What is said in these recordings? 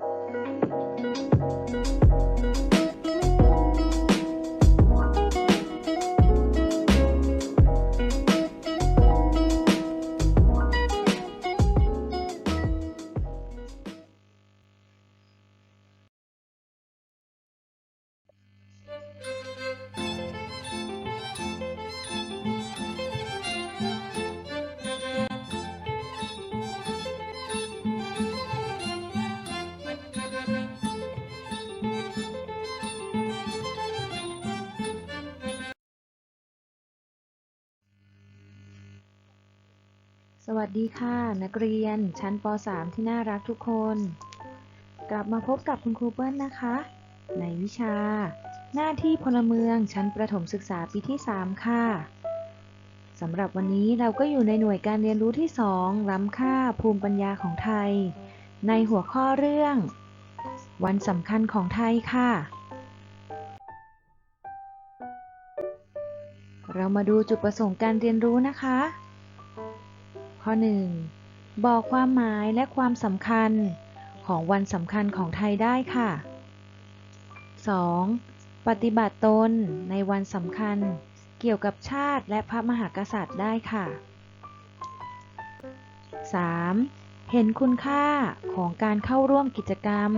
ส วัสดีค่ะ นักเรียนชั้นป .3 ที่น่ารักทุกคน กลับมาพบกับคุณครูเปิ้ลนะคะ ในวิชา หน้าที่พลเมืองชั้นประถมศึกษาปีที่ 3 ค่ะสำหรับวันนี้เราก็อยู่ในหน่วยการเรียนรู้ที่ 2 ล้ำค่าภูมิปัญญาของไทย ในหัวข้อเรื่อง วันสำคัญของไทยค่ะ เรามาดูจุดประสงค์การเรียนรู้นะคะ ข้อ 1. บอกความหมายและความสำคัญของวันสำคัญของไทยได้ค่ะ 2. ปฏิบัติตนในวันสำคัญเกี่ยวกับชาติและพระมหากษัตริย์ได้ค่ะ 3. เห็นคุณค่าของการเข้าร่วมกิจกรรม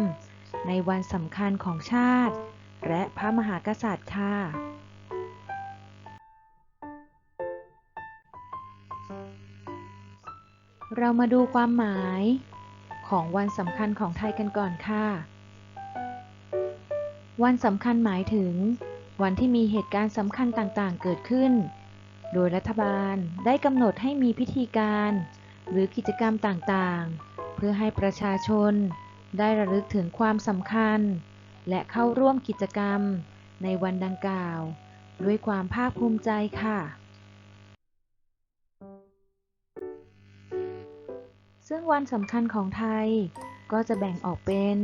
ในวันสำคัญของชาติ และพระมหากษัตริย์ค่ะ เรามาดูความหมายของวันสำคัญของไทยกันก่อนค่ะ วันสำคัญหมายถึง วันที่มีเหตุการณ์สำคัญต่างๆ เกิดขึ้น โดยรัฐบาลได้กำหนดให้มีพิธีการ หรือกิจกรรมต่างๆ เพื่อให้ประชาชน ได้ระลึกถึงความสำคัญ และเข้าร่วมกิจกรรมในวันดังกล่าว ด้วยความภาคภูมิใจค่ะ ซึ่งวันสำคัญของไทยก็จะแบ่งออกเป็น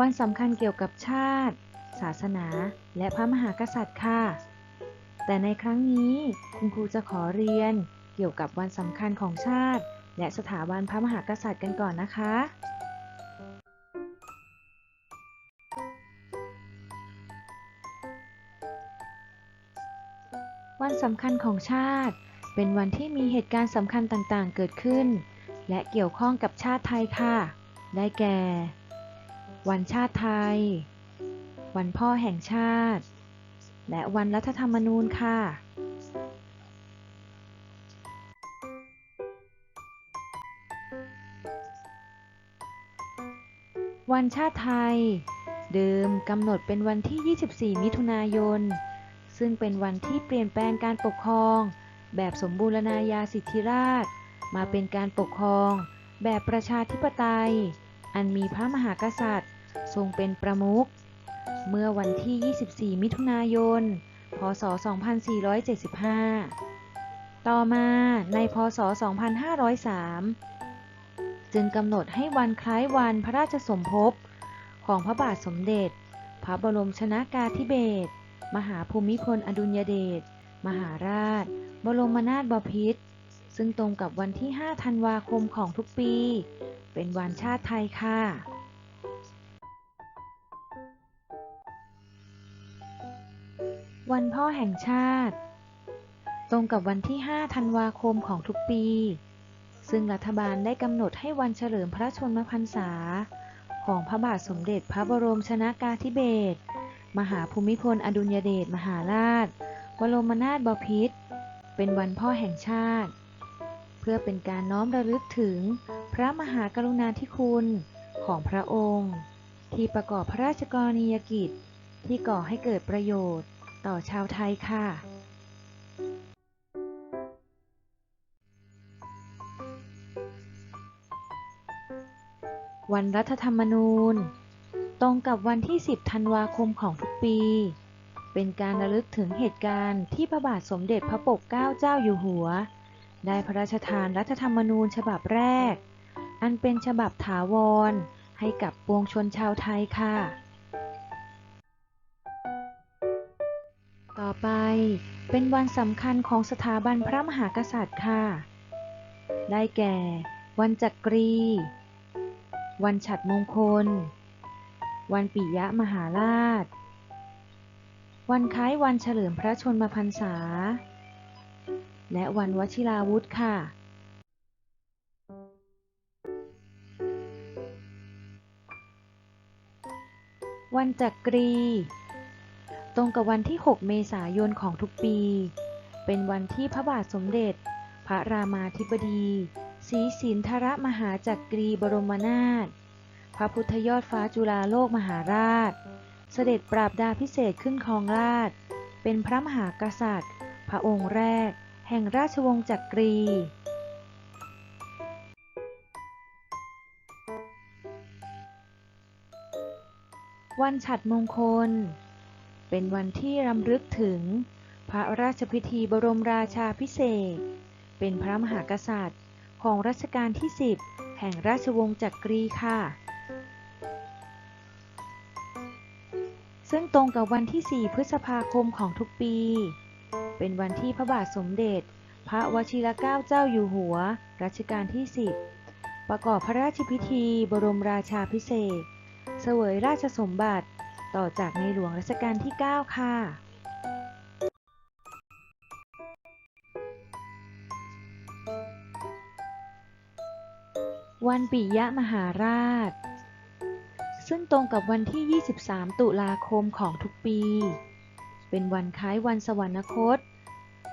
วันสำคัญเกี่ยวกับชาติ ศาสนา และพระมหากษัตริย์ค่ะ แต่ในครั้งนี้คุณครูจะขอเรียนเกี่ยวกับวันสำคัญของชาติ และสถาบันพระมหากษัตริย์กันก่อนนะคะ วันสำคัญของชาติเป็นวันที่มีเหตุการณ์สำคัญต่างๆ เกิดขึ้น และเกี่ยวข้องกับชาติไทยค่ะ ได้แก่ วันชาติไทย วันพ่อแห่งชาติ และวันรัฐธรรมนูญค่ะวันชาติไทย เดิมกำหนดเป็นวันที่ 24 มิถุนายน ซึ่งเป็นวันที่เปลี่ยนแปลงการปกครอง แบบสมบูรณาญาสิทธิราช มาเป็นการปกครอง แบบประชาธิปไตย อันมีพระมหากษัตริย์ ทรงเป็นประมุข เมื่อวันที่ 24 มิถุนายน พศ 2475 ต่อมาในพศ 2503 จึงกำหนดให้วันคล้ายวันพระราชสมภพของพระบาทสมเด็จ พระบรมชนากาธิเบศรมหาภูมิพลอดุลยเดช มหาราช บรมนาถบพิตร ซึ่งตรงกับวันที่ 5 ธันวาคมของทุกปี เป็นวันชาติไทยค่ะ วันพ่อแห่งชาติ ตรงกับวันที่ 5 ธันวาคมของทุกปี ซึ่งรัฐบาลได้กำหนดให้วันเฉลิมพระชนมพรรษา ของพระบาทสมเด็จพระบรมชนากาธิเบศร มหาภูมิพลอดุลยเดชมหาราชบรมนาถบพิตรเป็นวันพ่อแห่งชาติ เพื่อเป็นการน้อมระลึกถึงพระมหากรุณาธิคุณของพระองค์ ที่ประกอบพระราชกรณียกิจ ที่ก่อให้เกิดประโยชน์ต่อชาวไทยค่ะ วันรัฐธรรมนูญ ตรงกับวันที่ 10 ธันวาคมของทุกปี เป็นการระลึกถึงเหตุการณ์ที่พระบาทสมเด็จพระปกเกล้าเจ้าอยู่หัว ได้พระราชทานรัฐธรรมนูญฉบับแรก อันเป็นฉบับถาวร ให้กับปวงชนชาวไทยค่ะ ต่อไปเป็นวันสำคัญของสถาบันพระมหากษัตริย์ค่ะ ได้แก่ วันจักรี วันฉัตรมงคล วันปิยมหาราช วันคล้ายวันเฉลิมพระชนมพรรษา และวันวชิราวุธค่ะ วันจักรี ตรงกับวันที่ 6 เมษายนของทุกปี เป็นวันที่พระบาทสมเด็จ พระรามาธิบดีศรีสินธรมหาจักรีบรมนาถพระพุทธยอดฟ้าจุฬาโลกมหาราช เสด็จปราบดาพิเศษขึ้นครองราช เป็นพระมหากษัตริย์ พระองค์แรก แห่งราชวงศ์จักรี วันฉัตรมงคล เป็นวันที่รำลึกถึง พระราชพิธีบรมราชาพิเศษ เป็นพระมหากษัตริย์ของรัชกาลที่ 10 แห่งราชวงศ์จักรีค่ะ ซึ่งตรงกับวันที่ 4 พฤษภาคมของทุกปี เป็นวันที่พระบาทสมเด็จ พระวชิรเกล้าเจ้าอยู่หัว รัชกาลที่ 10 ประกอบพระราชพิธี บรมราชาพิเศษเสวยราชสมบัติต่อจากในหลวงรัชกาลที่ 9 ค่ะ วันปิยมหาราช ซึ่งตรงกับวันที่ 23 ตุลาคมของทุกปี เป็นวันคล้ายวันสวรรคต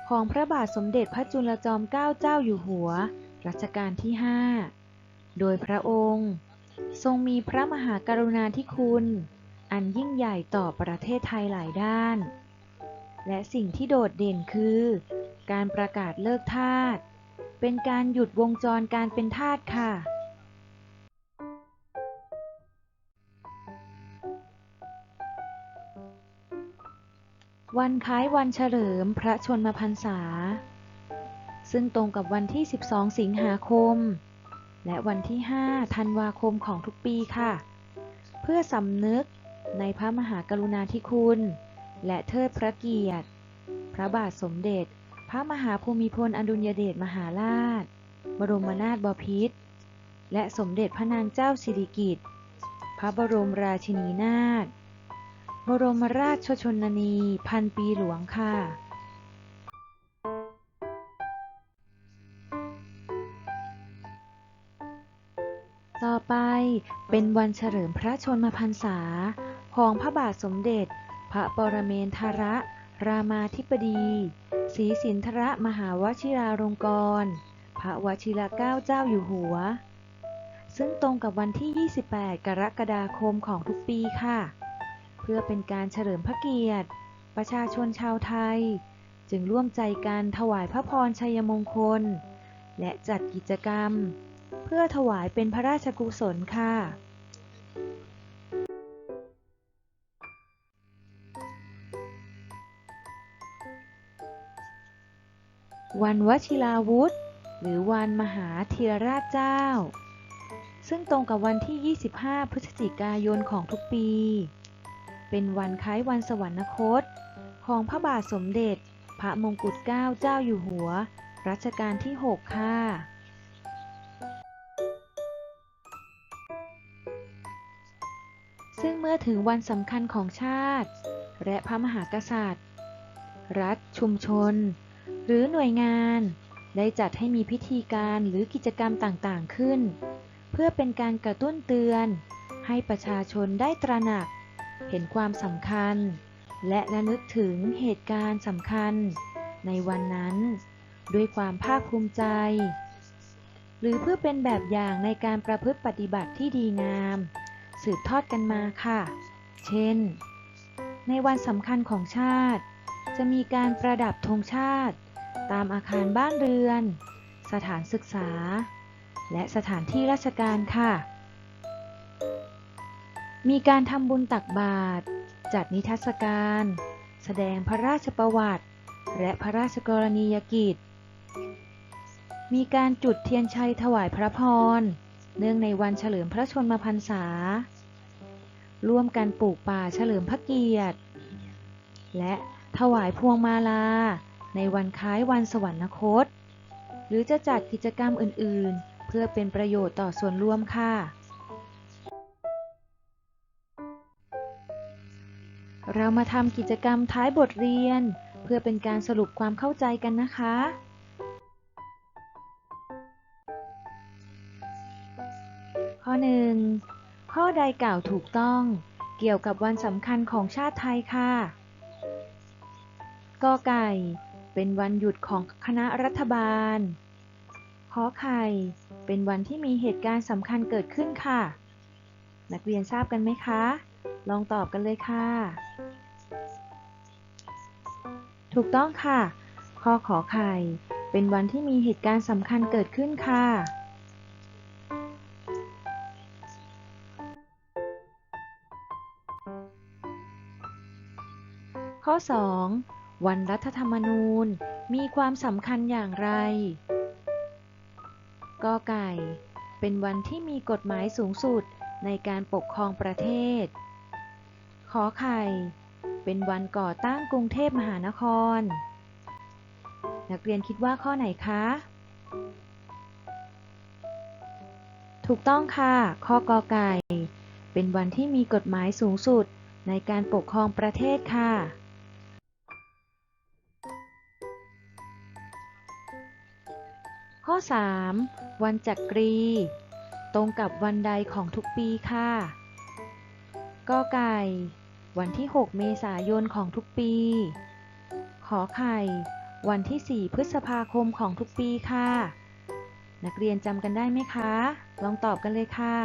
ของพระบาทสมเด็จพระจุลจอมเกล้าเจ้าอยู่หัว รัชกาลที่ 5 โดยพระองค์ ทรงมีพระมหากรุณาธิคุณ อันยิ่งใหญ่ต่อประเทศไทยหลายด้าน และสิ่งที่โดดเด่นคือ การประกาศเลิกทาสเป็นการหยุดวงจรการเป็นทาสค่ะ วันคล้ายวันเฉลิมพระชนมพรรษา ซึ่งตรงกับวันที่ 12 สิงหาคม และวันที่ 5 ธันวาคมของทุกปีค่ะ เพื่อสำนึกในพระมหากรุณาธิคุณ และเทิดพระเกียรติ พระบาทสมเด็จ พระมหาภูมิพลอดุลยเดชมหาราช บรมนาถบพิตรและสมเด็จพระนางเจ้าสิริกิติ์พระบรมราชินีนาถ บรมราชชนนี พันปีหลวงค่ะ ต่อไปเป็นวันเฉลิมพระชนมพรรษา ของพระบาทสมเด็จ พระปรเมนทรรามาธิบดีศรีสินธรมหาวชิราลงกรณ์พระวชิรเกล้าเจ้าอยู่หัว ซึ่งตรงกับวันที่ 28 กรกฎาคมของทุกปีค่ะ เพื่อเป็นการเฉลิมพระเกียรติ ประชาชนชาวไทย จึงร่วมใจกันถวายพระพรชัยมงคล และจัดกิจกรรม เพื่อถวายเป็นพระราชกุศลค่ะ วันวชิราวุธ หรือวันมหาธีรราชเจ้า ซึ่งตรงกับวันที่ 25 พฤศจิกายนของทุกปี เป็นวันคล้ายวันสวรรคต ของพระบาทสมเด็จ พระมงกุฎเกล้าเจ้าอยู่หัว รัชกาลที่ 6 ค่ะ ซึ่งเมื่อถึงวันสำคัญของชาติ และพระมหากษัตริย์ รัฐ ชุมชน หรือหน่วยงาน ได้จัดให้มีพิธีการหรือกิจกรรมต่างๆขึ้น เพื่อเป็นการกระตุ้นเตือน ให้ประชาชนได้ตระหนัก เห็นความสำคัญ และระลึกถึงเหตุการณ์สำคัญ ในวันนั้น ด้วยความภาคภูมิใจ หรือเพื่อเป็นแบบอย่างในการประพฤติปฏิบัติที่ดีงาม สืบทอดกันมาค่ะ เช่น ในวันสำคัญของชาติ จะมีการประดับธงชาติ ตามอาคารบ้านเรือน สถานศึกษา และสถานที่ราชการค่ะ มีการทำบุญตักบาตร จัดนิทรรศการ แสดงพระราชประวัติ และพระราชกรณียกิจ มีการจุดเทียนชัยถวายพระพร เนื่องในวันเฉลิมพระชนมพรรษา ร่วมกันปลูกป่าเฉลิมพระเกียรติ และถวายพวงมาลา ในวันคล้ายวันสวรรคต หรือจะจัดกิจกรรมอื่น ๆ เพื่อเป็นประโยชน์ต่อส่วนรวมค่ะ เรามาทำกิจกรรมท้ายบทเรียน เพื่อเป็นการสรุปความเข้าใจกันนะคะ ข้อ 1. ข้อใดกล่าวถูกต้องเกี่ยวกับวันสำคัญของชาติไทยค่ะกอไก่ เป็นวันหยุดของคณะรัฐบาลขอไข่ เป็นวันที่มีเหตุการณ์สำคัญเกิดขึ้นค่ะ นักเรียนทราบกันไหมคะ ลองตอบกันเลยค่ะ ถูกต้องค่ะ ข้อขอไข่ เป็นวันที่มีเหตุการณ์สำคัญเกิดขึ้นค่ะ ข้อ 2. วันรัฐธรรมนูญมีความสำคัญอย่างไร กอไก่ เป็นวันที่มีกฎหมายสูงสุดในการปกครองประเทศ ขอไข่ เป็นวันก่อตั้งกรุงเทพมหานคร นักเรียนคิดว่าข้อไหนคะ ถูกต้องค่ะ ข้อกอไก่ เป็นวันที่มีกฎหมายสูงสุดในการปกครองประเทศค่ะ ข้อ 3. วันจักรี ตรงกับวันใดของทุกปีค่ะ กอไก่ วันที่ 6 เมษายนของทุกปี ขอไข่ วันที่ 4 พฤษภาคมของทุกปีค่ะ นักเรียนจำกันได้ไหมคะ ลองตอบกันเลยค่ะ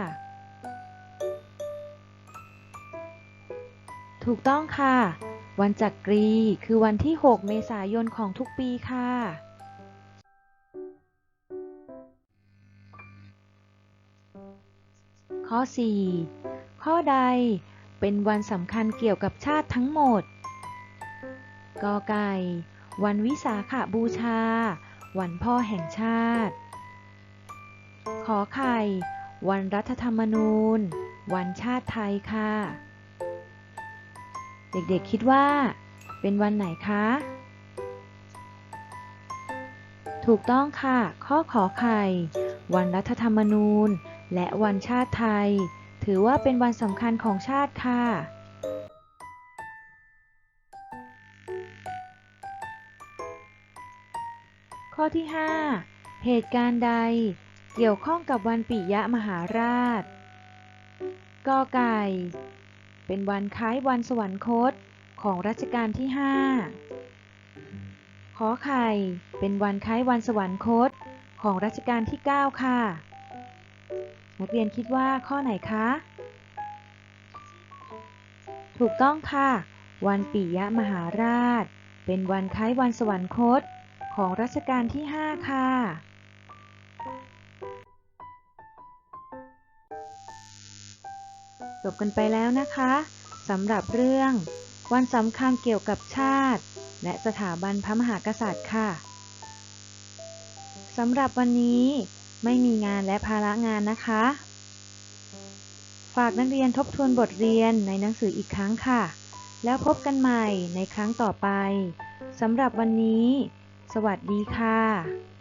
ถูกต้องค่ะ วันจักรีคือวันที่ 6 เมษายนของทุกปีค่ะข้อ 4 ข้อใด เป็นวันสำคัญเกี่ยวกับชาติทั้งหมด กอไก่ วันวิสาขบูชา วันพ่อแห่งชาติ ขอไข่ วันรัฐธรรมนูญ วันชาติไทยค่ะ เด็กๆคิดว่า เป็นวันไหนคะ ถูกต้องค่ะ ข้อขอไข่ วันรัฐธรรมนูญ และวันชาติไทย ถือว่าเป็นวันสำคัญของชาติค่ะ ข้อที่ 5 เหตุการณ์ใด เกี่ยวข้องกับวันปิยมหาราชกอไก่ เป็นวันคล้ายวันสวรรคตของรัชกาลที่ 5 ขอไข่ เป็นวันคล้ายวันสวรรคตของรัชกาลที่ 9 ค่ะ นักเรียนคิดว่าข้อไหนคะ ถูกต้องค่ะ วันปิยมหาราช เป็นวันคล้ายวันสวรรคตของรัชกาลที่ 5 ค่ะ จบกันไปแล้วนะคะสำหรับเรื่อง วันสำคัญเกี่ยวกับชาติ และสถาบันพระมหากษัตริย์ค่ะสำหรับวันนี้ ไม่มีงานและภาระงานนะคะ ฝากนักเรียนทบทวนบทเรียนในหนังสืออีกครั้งค่ะ แล้วพบกันใหม่ในครั้งต่อไปสำหรับวันนี้ สวัสดีค่ะ